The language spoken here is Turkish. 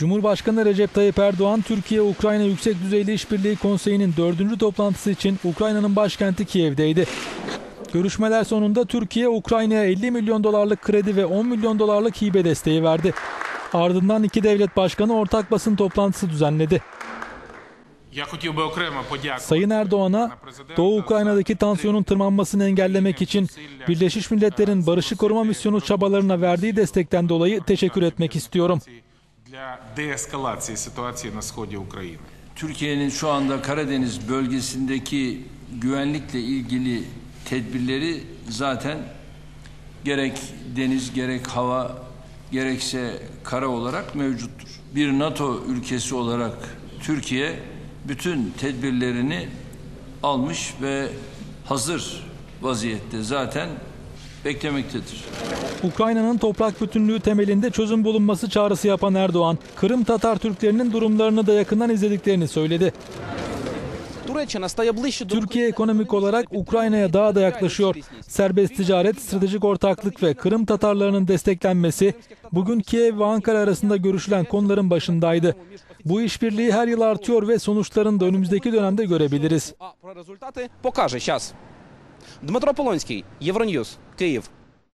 Cumhurbaşkanı Recep Tayyip Erdoğan, Türkiye-Ukrayna Yüksek Düzeyli İşbirliği Konseyi'nin dördüncü toplantısı için Ukrayna'nın başkenti Kiev'deydi. Görüşmeler sonunda Türkiye, Ukrayna'ya 50 milyon dolarlık kredi ve 10 milyon dolarlık hibe desteği verdi. Ardından iki devlet başkanı ortak basın toplantısı düzenledi. Sayın Erdoğan'a Doğu Ukrayna'daki tansiyonun tırmanmasını engellemek için Birleşmiş Milletler'in barışı koruma misyonu çabalarına verdiği destekten dolayı teşekkür etmek istiyorum для деескалації ситуації на сході України. Türkiye'nin şu anda Karadeniz bölgesindeki güvenlikle ilgili tedbirleri zaten gerek deniz gerek hava gerekse kara olarak mevcuttur. Bir NATO ülkesi olarak Türkiye bütün tedbirlerini almış ve hazır vaziyette zaten beklemektedir. Ukrayna'nın toprak bütünlüğü temelinde çözüm bulunması çağrısı yapan Erdoğan, Kırım Tatar Türklerinin durumlarını da yakından izlediklerini söyledi. Türkiye ekonomik olarak Ukrayna'ya daha da yaklaşıyor. Serbest ticaret, stratejik ortaklık ve Kırım Tatarlarının desteklenmesi bugün Kiev ve Ankara arasında görüşülen konuların başındaydı. Bu işbirliği her yıl artıyor ve sonuçlarını da önümüzdeki dönemde görebiliriz. Дмитро Полонський, Євроньюз, Київ.